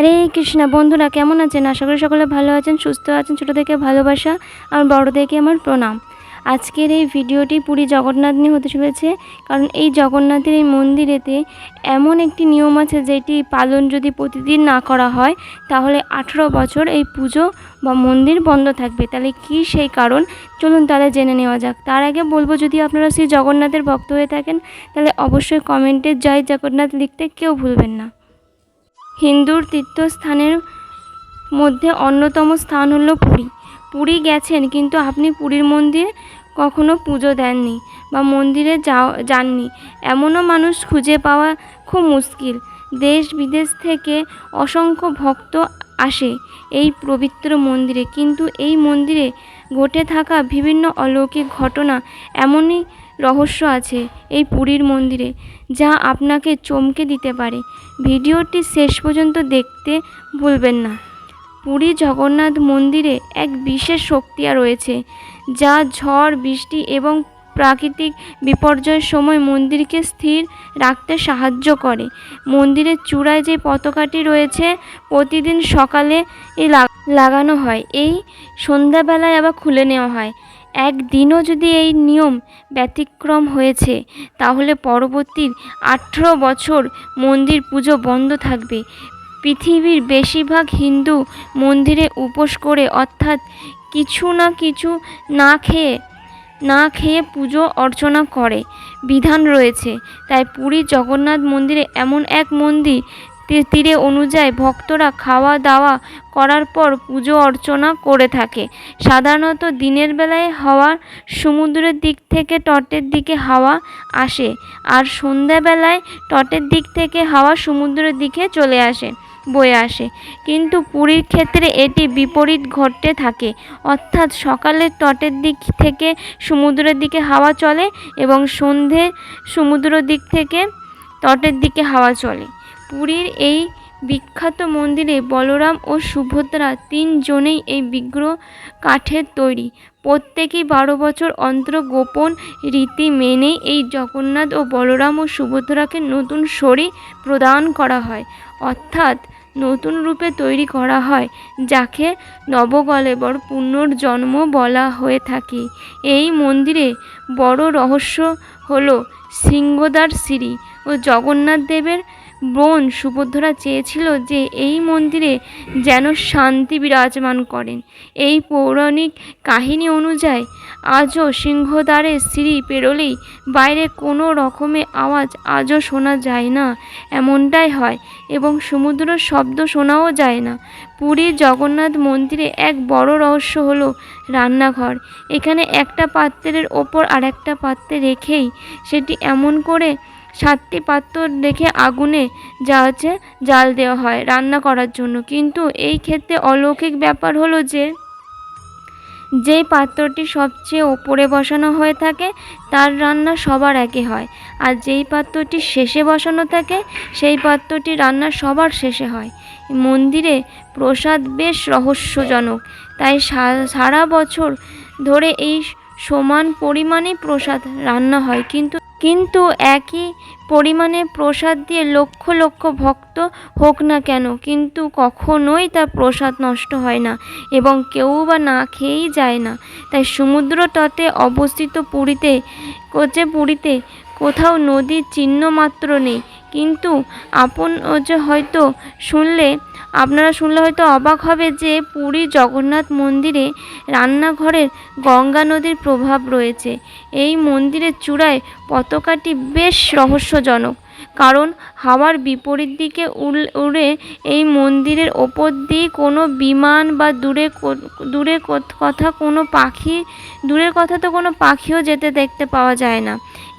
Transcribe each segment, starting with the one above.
হরে কৃষ্ণা, বন্ধুরা কেমন আছেন? আশা করি সকলে ভালো আছেন, সুস্থ আছেন, ছোটো থেকে ভালোবাসা, আর বড় থেকে আমার প্রণাম। আজকের এই ভিডিওটি পুরী জগন্নাথ নিয়ে হতে চলেছে, কারণ এই জগন্নাথের এই মন্দিরেতে এমন একটি নিয়ম আছে যেটি পালন যদি প্রতিদিন না করা হয়, তাহলে আঠেরো বছর এই পুজো বা মন্দির বন্ধ থাকবে। তাহলে কি সেই কারণ? চলুন তাহলে জেনে নেওয়া যাক। তার আগে বলব, যদি আপনারা সেই জগন্নাথের ভক্ত হয়ে থাকেন, তাহলে অবশ্যই কমেন্টে জয় জগন্নাথ লিখতে কেউ ভুলবেন না। হিন্দুর তীর্থস্থানের মধ্যে অন্যতম স্থান হলো পুরী। পুরী গেছেন, কিন্তু আপনি পুরীর মন্দির কখনো পুজো দেননি বা মন্দিরে যাও, যাননি। এমনও মানুষ খুঁজে পাওয়া খুব মুশকিল। দেশ বিদেশ থেকে অসংখ্য ভক্ত আসে এই পবিত্র মন্দিরে, কিন্তু এই মন্দিরে ঘটে থাকা বিভিন্ন অলৌকিক ঘটনা এমনই রহস্য আছে এই পুরীর মন্দিরে, যা আপনাকে চমকে দিতে পারে। ভিডিওটি শেষ পর্যন্ত দেখতে ভুলবেন না। পুরী জগন্নাথ মন্দিরে এক বিশেষ শক্তি রয়েছে, যা ঝড়, বৃষ্টি এবং প্রাকৃতিক বিপর্যয়ের সময় মন্দিরকে স্থির রাখতে সাহায্য করে। মন্দিরের চূড়ায় যে পতাকাটি রয়েছে, প্রতিদিন সকালে লাগানো হয়। এই সন্ধ্যাবেলায় আবার খুলে নেওয়া হয়। একদিনও যদি এই নিয়ম ব্যতিক্রম হয়েছে, তাহলে পরবর্তী আঠেরো বছর মন্দির পুজো বন্ধ থাকবে। পৃথিবীর বেশিরভাগ হিন্দু মন্দিরে উপোস করে অর্থাৎ কিছু না কিছু না খেয়ে না খেয়ে পুজো অর্চনা করে। বিধান রয়েছে, তাই পুরী জগন্নাথ মন্দিরে এমন এক মন্দির তীর- অনুযায়ী ভক্তরা খাওয়া দাওয়া করার পর পুজো অর্চনা করে থাকে। সাধারণত দিনের বেলায় হাওয়া সমুদ্রের দিক থেকে তটের দিকে হাওয়া আসে আর সন্ধ্যাবেলায় তটের দিক থেকে হাওয়া সমুদ্রের দিকে চলে আসে, বয়ে আসে। কিন্তু পুরীর ক্ষেত্রে এটি বিপরীত ঘটতে থাকে। অর্থাৎ সকালে তটের দিক থেকে সমুদ্রের দিকে হাওয়া চলে এবং সন্ধে সমুদ্র দিক থেকে তটের দিকে হাওয়া চলে। পুরীর এই বিখ্যাত মন্দিরে বলরাম ও সুভদ্রা তিনজনেই এই বিগ্রহ কাঠের তৈরি। প্রত্যেকেই বারো বছর অন্তর গোপন রীতি মেনেই এই জগন্নাথ ও বলরাম ও সুভদ্রাকে নতুন শরীর প্রদান করা হয়। অর্থাৎ নতুন রূপে তৈরি করা হয়, যাকে নবকলেবর পুনর্জন্ম বলা হয়ে থাকে। এই মন্দিরে বড় রহস্য হলো সিংহদ্বার সিঁড়ি ও জগন্নাথ দেবের বোন সুভদ্রা চেয়েছিল যে এই মন্দিরে যেন শান্তি বিরাজমান করেন। এই পৌরাণিক কাহিনী অনুযায়ী আজও সিংহদ্বারের সিঁড়ি পেরোলেই বাইরে কোনো রকমের আওয়াজ আজও শোনা যায় না, এমনটাই হয়, এবং সমুদ্র শব্দ শোনাও যায় না। পুরীর জগন্নাথ মন্দিরে এক বড় রহস্য হলো রান্নাঘর। এখানে একটা পাত্রের ওপর আর একটা পাত্রে রেখেই সেটি এমন করে সাতটি পাত্র রেখে আগুনে যা হচ্ছে জাল দেওয়া হয় রান্না করার জন্য। কিন্তু এই ক্ষেত্রে অলৌকিক ব্যাপার হলো যে যেই পাত্রটি সবচেয়ে ওপরে বসানো হয়ে থাকে, তার রান্না সবার একে হয়। আর যেই পাত্রটি শেষে বসানো থাকে, সেই পাত্রটি রান্না সবার শেষে হয়। মন্দিরে প্রসাদ বেশ রহস্যজনক। তাই সারা বছর ধরে এই সমান পরিমাণে প্রসাদ রান্না হয়। কিন্তু কিন্তু একই পরিমাণে প্রসাদ দিয়ে লক্ষ লক্ষ ভক্ত হোক না কেন, কিন্তু কখনোই তার প্রসাদ নষ্ট হয় না এবং কেউ বা না খেয়েই যায় না। তাই সমুদ্র তটে অবস্থিত পুরীতে কোচে পুরীতে কোথাও নদীর চিহ্ন মাত্র নেই। কিন্তু আপন যে হয়তো শুনলে, আপনারা শুনলে হয়তো অবাক হবে যে পুরী জগন্নাথ মন্দিরে রান্নাঘরের গঙ্গা নদীর প্রভাব রয়েছে। এই মন্দিরের চূড়ায় পতাকাটি বেশ রহস্যজনক, কারণ হাওয়ার বিপরীত দিকে উড়ে এই মন্দিরের ওপর দিয়ে কোনো বিমান বা দূরে দূরে কথা কোনো পাখি, দূরের কথা তো কোনো পাখিও যেতে দেখতে পাওয়া যায় না।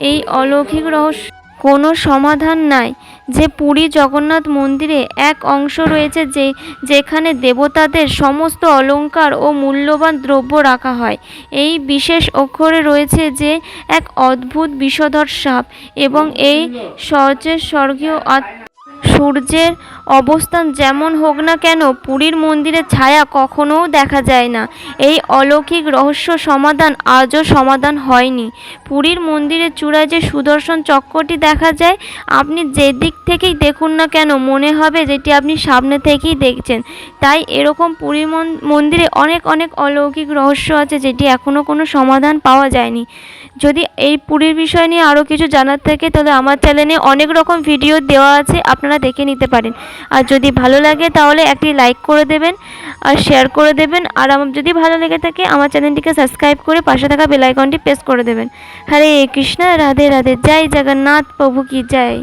এই অলৌকিক রহস্য কোনো সমাধান নাই, যে পুরী জগন্নাথ মন্দিরে এক অংশ রয়েছে যে, যেখানে দেবতাদের সমস্ত অলঙ্কার ও মূল্যবান দ্রব্য রাখা হয়। এই বিশেষ অক্ষরে রয়েছে যে, এক অদ্ভুত বিষধর সাপ এবং এই সহজে স্বর্গীয় আত- সূর্যের অবস্থান যেমন হোক না কেন, পুরীর মন্দিরের ছায়া কখনোও দেখা যায় না। এই অলৌকিক রহস্য সমাধান আজও সমাধান হয়নি। পুরীর মন্দিরের চূড়ায় যে সুদর্শন চক্রটি দেখা যায়, আপনি যে দিক থেকেই দেখুন না কেন, মনে হবে যেটি আপনি সামনে থেকেই দেখছেন। তাই এরকম পুরী মন- মন্দিরে অনেক অনেক অলৌকিক রহস্য আছে যেটি এখনও কোনো সমাধান পাওয়া যায়নি। যদি এই পুরীর বিষয় নিয়ে আরও কিছু জানার থাকে, তাহলে আমার চ্যানেলে অনেক রকম ভিডিও দেওয়া আছে, আপনারা দেখে নিতে পারেন। আর যদি ভালো লাগে, তাহলে একটি লাইক করে দেবেন, আর শেয়ার করে দেবেন, আর আমার যদি ভালো লেগে থাকে, আমার চ্যানেলটিকে সাবস্ক্রাইব করে পাশে থাকা বেলাইকনটি প্রেস করে দেবেন। হরে কৃষ্ণ, রাধে রাধে, জয় জগন্নাথ প্রভু কি জয়।